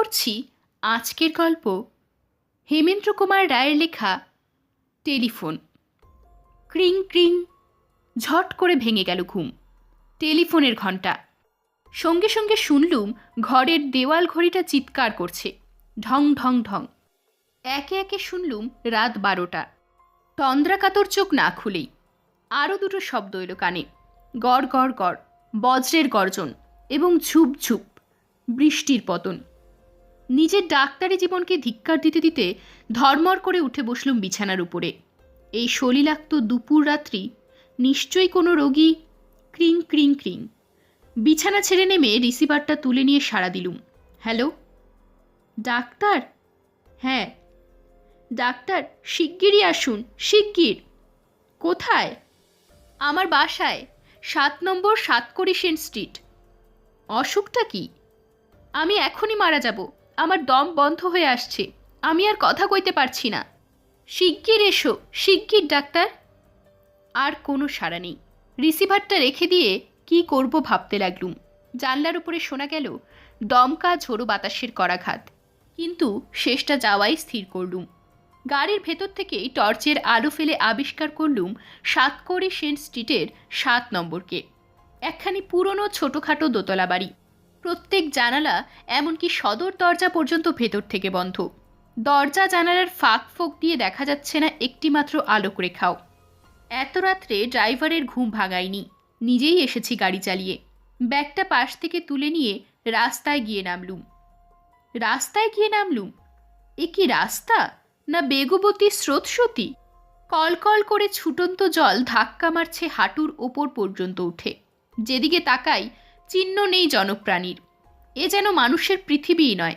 করছি আজকের গল্প হেমেন্দ্র কুমার রায়ের লেখা টেলিফোন। ক্রিং ক্রিং, ঝট করে ভেঙে গেল ঘুম। টেলিফোনের ঘণ্টা। সঙ্গে সঙ্গে শুনলুম ঘরের দেওয়াল ঘড়িটা চিৎকার করছে। ঢং ঢং ঢং। একে একে শুনলুম রাত বারোটা। তন্দ্রাকাতর চোখ না খুলেই আরও দুটো শব্দ এলো কানে। গড় গড় গড়, বজ্রের গর্জন এবং ঝুপ ঝুপ, বৃষ্টির পতন। নিজের ডাক্তারি জীবনকে ধিক্কার দিতে দিতে ধর্মর করে উঠে বসলুম বিছানার উপরে। এই সলিলাক্ত দুপুর রাত্রি নিশ্চয়ই কোনো রোগী ক্রিং ক্রিং ক্রিং। বিছানা ছেড়ে নেমে রিসিভারটা তুলে নিয়ে সাড়া দিলুম। হ্যালো? ডাক্তার? হ্যাঁ। ডাক্তার, শিগগিরই আসুন, শিগগির। কোথায়? আমার বাসায়, সাত নম্বর সাতকড়ি সেন স্ট্রিট। অসুখটা কি? আমি এখনই মারা যাব। আমার দম বন্ধ হয়ে আসছে। আমি আর কথা কইতে পারছি না। শিগগির এসো, শিগগির, ডাক্তার। আর কোনো সাড়া নেই। রিসিভারটা রেখে দিয়ে কি করব ভাবতে লাগলুম। জানলার উপরে শোনা গেল, দমকা ঝোড়ো বাতাসের করাঘাত। কিন্তু শেষটা যাওয়াই স্থির করলুম। গাড়ির ভেতর থেকেই টর্চের আলো ফেলে আবিষ্কার করলুম সাতকড়ি সেন্ট স্ট্রিটের সাত নম্বরকে। একখানি পুরনো ছোটোখাটো দোতলা বাড়ি। প্রত্যেক জানালা এমনকি সদর দরজা পর্যন্ত ভেতর থেকে বন্ধ। দরজা জানালার ফাঁক ফোঁক দিয়ে দেখা যাচ্ছে না একটিমাত্র আলোক রেখাও এত রাত্রে ড্রাইভারের ঘুম ভাঙায়নি। নিজেই এসেছি গাড়ি চালিয়ে। ব্যাগটা পাশ থেকে তুলে নিয়ে রাস্তায় গিয়ে নামলুম। রাস্তায় গিয়ে নামলুম? এ কি রাস্তা? না বেগবতী স্রোতসতী কলকল করে ছুটন্ত জল ধাক্কা মারছে হাঁটুর ওপর পর্যন্ত উঠে। যেদিকে তাকাই চিহ্ন নেই জনপ্রাণীর। এ যেন মানুষের পৃথিবীই নয়।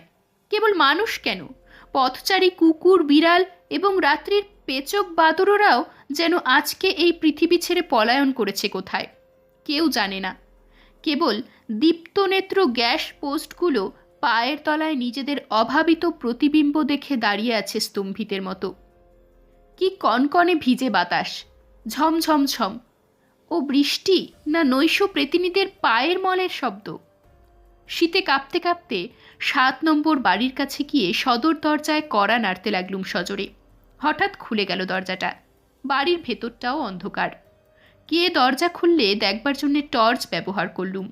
কেবল মানুষ কেন? পথচারী কুকুর, বিড়াল এবং রাত্রির পেচক বাদররাও যেন আজকে এই পৃথিবী ছেড়ে পলায়ন করেছে কোথায়? কেউ জানে না। কেবল দীপ্তনেত্র গ্যাস পোস্টগুলো পায়ের তলায় নিজেদের অভাবিত প্রতিবিম্ব দেখে দাঁড়িয়ে আছে স্তম্ভিতের মতো। কি কনকনে ভিজে বাতাস। ঝমঝম ঝম ও বৃষ্টি না নৈশ প্রতিনিধির পায়ের মলের শব্দ। শীতে কাঁপতে কাঁপতে সাত নম্বর বাড়ির কাছে গিয়ে সদর দরজায় কড়া নাড়তে লাগলুম সজোরে। হঠাৎ খুলে গেল দরজাটা। বাড়ির ভেতরটাও অন্ধকার। কে দরজা খুললে দেখবার জন্য টর্চ ব্যবহার করলুম,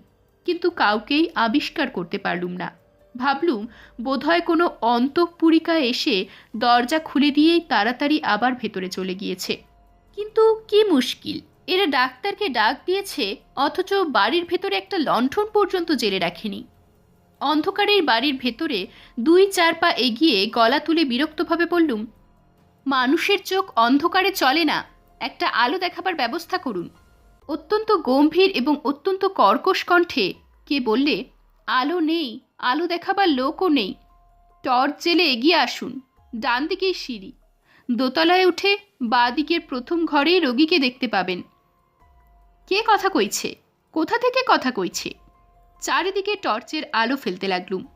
কিন্তু কাউকেই আবিষ্কার করতে পারলুম না। ভাবলুম বোধহয় কোনো অন্তঃপুরিকা এসে দরজা খুলে দিয়েই তাড়াতাড়ি আবার ভেতরে চলে গিয়েছে। কিন্তু কি মুশকিল! এরা ডাক্তারকে ডাক দিয়েছে, অথচ বাড়ির ভেতরে একটা লণ্ঠন পর্যন্ত জেলে রাখেনি। অন্ধকারের বাড়ির ভেতরে দুই চার পা এগিয়ে গলা তুলে বিরক্তভাবে বললুম, মানুষের চোখ অন্ধকারে চলে না, একটা আলো দেখাবার ব্যবস্থা করুন। অত্যন্ত গম্ভীর এবং অত্যন্ত কর্কশ কণ্ঠে কে বললে, আলো নেই, আলো দেখাবার লোকও নেই। টর্চ জেলে এগিয়ে আসুন ডান দিকেই সিঁড়ি। দোতলায় উঠে বাঁ দিকের প্রথম ঘরেই রোগীকে দেখতে পাবেন। কে কথা কইছে? কোথা থেকে কথা কইছে? চারিদিকে টর্চের আলো ফেলতে লাগলুম।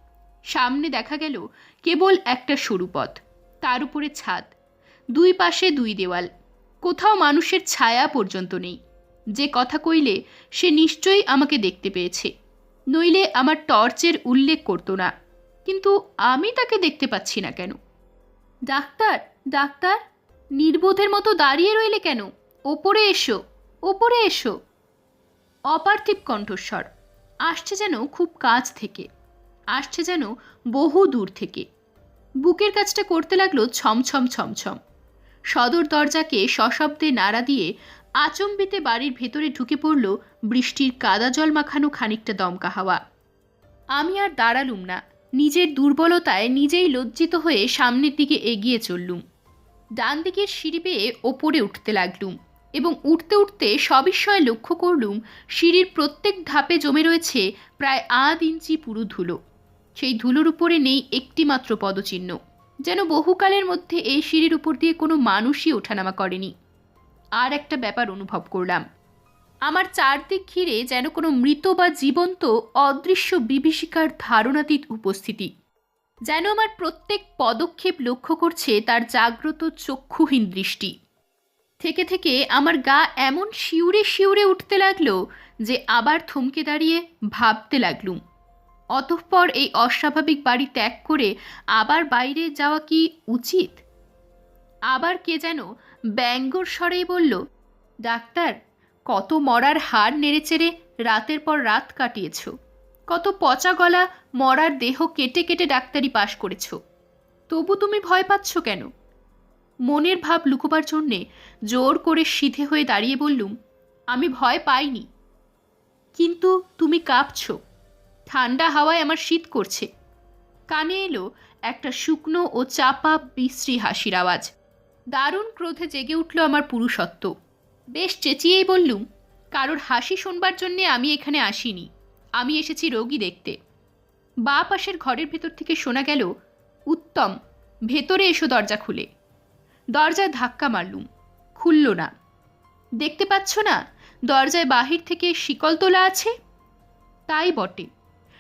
সামনে দেখা গেল কেবল একটা সরু পথ তার উপরে ছাদ, দুই পাশে দুই দেওয়াল। কোথাও মানুষের ছায়া পর্যন্ত নেই। যে কথা কইলে সে নিশ্চয়ই আমাকে দেখতে পেয়েছে। নইলে আমার টর্চের উল্লেখ করতো না। কিন্তু আমি তাকে দেখতে পাচ্ছি না কেন? ডাক্তার ডাক্তার, নির্বোধের মতো দাঁড়িয়ে রইলে কেন? ওপরে এসো। ওপরে এসো। অপার্থিব কণ্ঠস্বর। আসছে যেন খুব কাছ থেকে। আসছে যেন বহু দূর থেকে। বুকের কাজটা করতে লাগল ছমছম ছমছম। সদর দরজাকে সশব্দে নাড়া দিয়ে আচম্বিতে বাড়ির ভেতরে ঢুকে পড়ল বৃষ্টির কাদা জল মাখানো খানিকটা দমকা হাওয়া। আমি আর দাঁড়ালুম না। নিজের দুর্বলতায় নিজেই লজ্জিত হয়ে সামনের দিকে এগিয়ে চললুম। ডান দিকের সিঁড়ি পেয়ে ওপরে উঠতে লাগলুম। এবং উঠতে উঠতে সবিস্ময়ে লক্ষ্য করলুম, সিঁড়ির প্রত্যেক ধাপে জমে রয়েছে প্রায় আধ ইঞ্চি পুরু ধুলো। সেই ধুলোর উপরে নেই একটিমাত্র পদচিহ্ন, যেন বহুকালের মধ্যে এই সিঁড়ির উপর দিয়ে কোনো মানুষই ওঠানামা করেনি। আর একটা ব্যাপার অনুভব করলাম। আমার চারদিক ঘিরে যেন কোনো মৃত বা জীবন্ত, অদৃশ্য বিভীষিকার ধারণাতীত উপস্থিতি, যেন আমার প্রত্যেক পদক্ষেপ লক্ষ্য করছে তার জাগ্রত চক্ষুহীন দৃষ্টি। থেকে থেকে আমার গা এমন শিউরে শিউরে উঠতে লাগল যে আবার থমকে দাঁড়িয়ে ভাবতে লাগলুম। অতঃপর এই অস্বাভাবিক বাড়ি ত্যাগ করে আবার বাইরে যাওয়া কি উচিত? আবার কে যেন ব্যঙ্গর স্বরেই বলল, ডাক্তার, কত মরার হাড় নেড়েচেড়ে রাতের পর রাত কাটিয়েছ। কত পচা গলা মরার দেহ কেটে কেটে ডাক্তারি পাশ করেছ। তবু তুমি ভয় পাচ্ছ কেন? মনের ভাব লুকোবার জন্যে জোর করে সিধে হয়ে দাঁড়িয়ে বললুম, আমি ভয় পাইনি। কিন্তু তুমি কাঁপছ। ঠান্ডা হাওয়ায় আমার শীত করছে। কানে এলো একটা শুকনো ও চাপা, বিশ্রী হাসির আওয়াজ। দারুণ ক্রোধে জেগে উঠল আমার পুরুষত্ব। বেশ চেঁচিয়েই বললুম, কারোর হাসি শোনবার জন্যে আমি এখানে আসিনি। আমি এসেছি রোগী দেখতে। বা পাশের ঘরের ভেতর থেকে শোনা গেল, উত্তম, ভেতরে এসো দরজা খুলে। দরজায় ধাক্কা মারলুম। খুলল না। দেখতে পাচ্ছ না, দরজায় বাহির থেকে শিকল তোলা আছে? তাই বটে।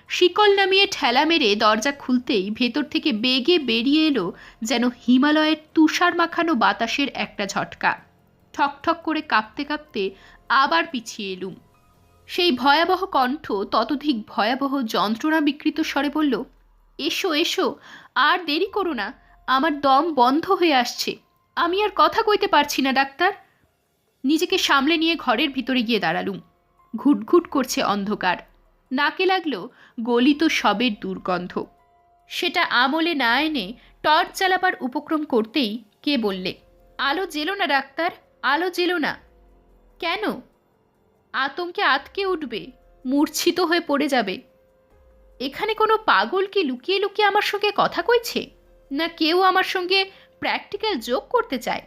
শিকল নামিয়ে ঠেলা মেরে দরজা খুলতেই ভেতর থেকে বেগে বেরিয়ে এলো যেন হিমালয়ের তুষার মাখানো বাতাসের একটা ঝটকা। ঠকঠক করে কাঁপতে কাঁপতে আবার পিছিয়ে এলুম। সেই ভয়াবহ কণ্ঠ ততধিক ভয়াবহ যন্ত্রণা বিকৃত স্বরে বলল, এসো এসো, আর দেরি করো না, আমার দম বন্ধ হয়ে আসছে। আমি আর কথা কইতে পারছি না, ডাক্তার। নিজেকে সামলে নিয়ে ঘরের ভিতরে গিয়ে দাঁড়ালুম। ঘুটঘুট করছে অন্ধকার। নাকে লাগল গলিত সবের দুর্গন্ধ। সেটা আমলে না এনে টর্চ চালাবার উপক্রম করতেই কে বললে, আলো জেলো না, ডাক্তার, আলো জেলো না। কেন? আতঙ্কে আতকে উঠবে, মূর্ছিত হয়ে পড়ে যাবে। এখানে কোনো পাগল কি লুকিয়ে লুকিয়ে আমার সঙ্গে কথা কইছে? না কেউ আমার সঙ্গে প্র্যাকটিক্যাল যোগ করতে চায়।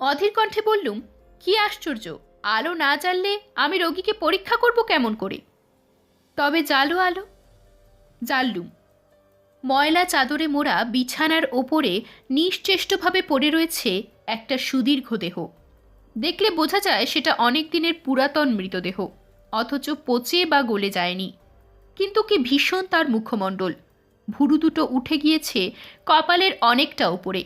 অধীর কণ্ঠে বললুম, কি আশ্চর্য! আলো না জ্বাললে আমি রোগীকে পরীক্ষা করব কেমন করে? তবে জালো আলো। জ্বাললুম। ময়লা চাদরে মোড়া বিছানার ওপরে নিশ্চেষ্টভাবে পড়ে রয়েছে একটা সুদীর্ঘ দেহ। দেখলে বোঝা যায় সেটা অনেক দিনের পুরাতন মৃতদেহ, অথচ পচে বা গলে যায়নি। কিন্তু কি ভীষণ তার মুখমণ্ডল। ভুরু দুটো উঠে গিয়েছে কপালের অনেকটা ওপরে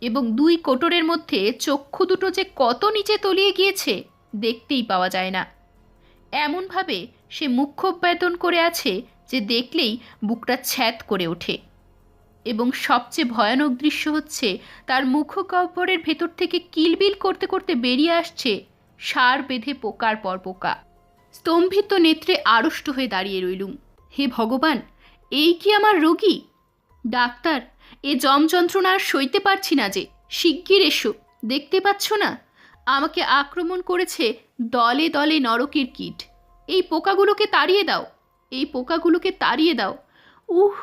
এবং দুই কোটরের মধ্যে চক্ষু দুটো যে কত নিচে তলিয়ে গিয়েছে, দেখতেই পাওয়া যায় না। এমনভাবে সে মুখ্যবেদন করে আছে যে দেখলেই বুকটা ছ্যাত করে ওঠে। এবং সবচেয়ে ভয়ানক দৃশ্য হচ্ছে তার মুখ মুখগহ্বরের ভেতর থেকে কিলবিল করতে করতে বেরিয়ে আসছে সার বেঁধে পোকার পর পোকা স্তম্ভিত নেত্রে আড়ষ্ট হয়ে দাঁড়িয়ে রইলুম। হে ভগবান, এই কি আমার রোগী? ডাক্তার এ জম যন্ত্রণা আর সইতে পারছি না যে। শিগগির এসো, দেখতে পাচ্ছ না? আমাকে আক্রমণ করেছে দলে দলে নরকের কীট। এই পোকাগুলোকে তাড়িয়ে দাও, এই পোকাগুলোকে তাড়িয়ে দাও। উহ!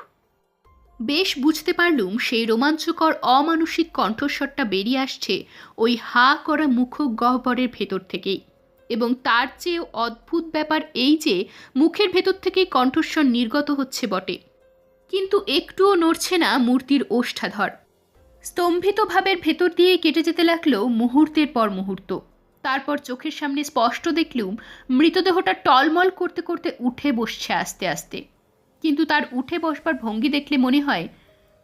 বেশ বুঝতে পারলুম সেই রোমাঞ্চকর অমানসিক কণ্ঠস্বরটা বেরিয়ে আসছে ওই হা করা মুখ গহ্বরের ভেতর থেকেই। এবং তার চেয়েও অদ্ভুত ব্যাপার এই যে, মুখের ভেতর থেকেই কণ্ঠস্বর নির্গত হচ্ছে বটে। কিন্তু একটুও নড়ছে না মূর্তির ওষ্ঠাধর। স্তম্ভিত ভাবের ভেতর দিয়ে কেটে যেতে লাগল মুহূর্তের পর মুহূর্ত। তারপর চোখের সামনে স্পষ্ট দেখলুম, মৃতদেহটা টলমল করতে করতে উঠে বসছে আস্তে আস্তে। কিন্তু তার উঠে বসবার ভঙ্গি দেখলে মনে হয়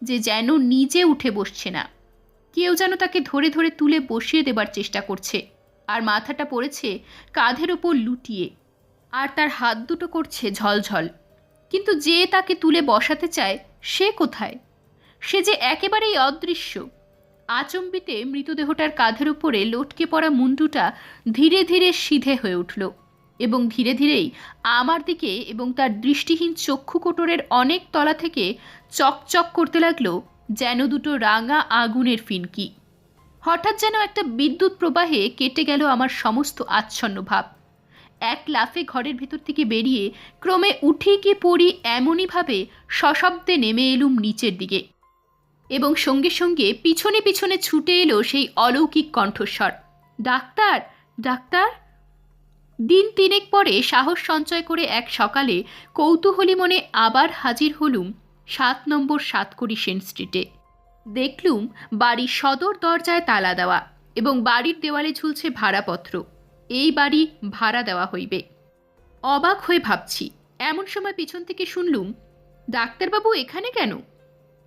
যে যেন নিজে উঠে বসছে না। কেউ যেন তাকে ধরে ধরে তুলে বসিয়ে দেবার চেষ্টা করছে, আর মাথাটা পড়েছে কাঁধের ওপর লুটিয়ে। আর তার হাত দুটো করছে ঝলঝল। কিন্তু যে তাকে তুলে বসাতে চায়, সে কোথায়? সে যে একেবারেই অদৃশ্য। আচম্বিতে মৃতদেহটার কাঁধের উপরে লটকে পড়া মুন্ডুটা ধীরে ধীরে সিধে হয়ে উঠল এবং ধীরে ধীরেই আমার দিকে এবং তার দৃষ্টিহীন চক্ষু কোটরের অনেক তলা থেকে চকচক করতে লাগল যেন দুটো রাঙা আগুনের ফিনকি। হঠাৎ যেন একটা বিদ্যুৎ প্রবাহে কেটে গেল আমার সমস্ত আচ্ছন্ন ভাব। এক লাফে ঘরের ভেতর থেকে বেরিয়ে ক্রমে উঠে কি পড়ি এমনইভাবে সশব্দে নেমে এলুম নিচের দিকে। এবং সঙ্গে সঙ্গে পিছনে পিছনে ছুটে এলো সেই অলৌকিক কণ্ঠস্বর। Doctor doctor? দিন তিনেক পরে সাহস সঞ্চয় করে এক সকালে কৌতূহলী মনে আবার হাজির হলুম সাত নম্বর সাতকড়ি সেন স্ট্রিটে। দেখলুম বাড়ির সদর দরজায় তালা দেওয়া এবং বাড়ির দেওয়ালে ঝুলছে ভাড়াপত্র। এই বাড়ি ভাড়া দেওয়া হইবে। অবাক হয়ে ভাবছি, এমন সময় পিছন থেকে শুনলুম, ডাক্তারবাবু এখানে কেন?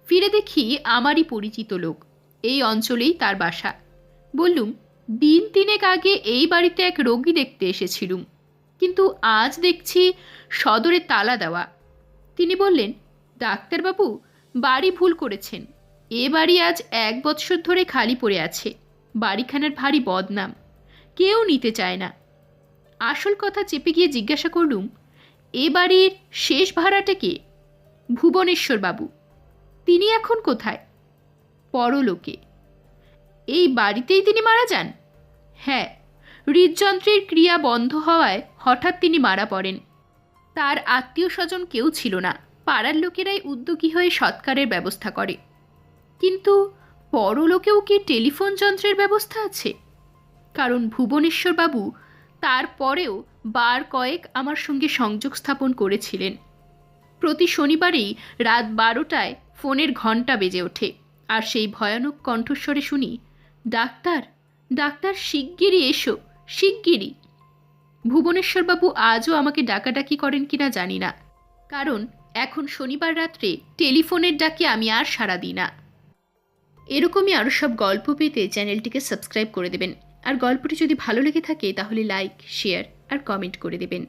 ফিরে দেখি আমারই পরিচিত লোক, এই অঞ্চলেই তার বাসা। বললুম, দিন তিনেক আগে এই বাড়িতে এক রোগী দেখতে এসেছিলুম, কিন্তু আজ দেখছি সদরে তালা দেওয়া। তিনি বললেন, ডাক্তারবাবু, বাড়ি ভুল করেছেন, এ বাড়ি আজ এক বৎসর ধরে খালি পড়ে আছে, বাড়িখানার ভারী বদনাম। কেউ নিতে চায় না। আসল কথা চেপে গিয়ে জিজ্ঞাসা করলুম, এ বাড়ির শেষ ভাড়াটা কে? ভুবনেশ্বর বাবু। তিনি এখন কোথায়? পরলোকে। এই বাড়িতেই তিনি মারা যান? হ্যাঁ। হৃদযন্ত্রের ক্রিয়া বন্ধ হওয়ায় হঠাৎ তিনি মারা পড়েন। তার আত্মীয় স্বজন কেউ ছিল না। পাড়ার লোকেরাই উদ্যোগী হয়ে সৎকারের ব্যবস্থা করে। কিন্তু পরলোকেও কি টেলিফোন যন্ত্রের ব্যবস্থা আছে? কারণ ভুবনেশ্বরবাবু তারপরেও বার কয়েক আমার সঙ্গে সংযোগ স্থাপন করেছিলেন। প্রতি শনিবারেই রাত বারোটায় ফোনের ঘণ্টা বেজে ওঠে আর সেই ভয়ানক কণ্ঠস্বরে শুনি, ডাক্তার ডাক্তার, শিগগিরই এসো, শিগগিরই। ভুবনেশ্বরবাবু আজও আমাকে ডাকাডাকি করেন কিনা জানি না, কারণ এখন শনিবার রাত্রে টেলিফোনের ডাকে আমি আর সাড়া দিই না। এরকমই আরও সব গল্প পেতে চ্যানেলটিকে সাবস্ক্রাইব করে দেবেন। আর গল্পটি যদি ভালো লেগে থাকে তাহলে লাইক শেয়ার আর কমেন্ট করে দেবেন।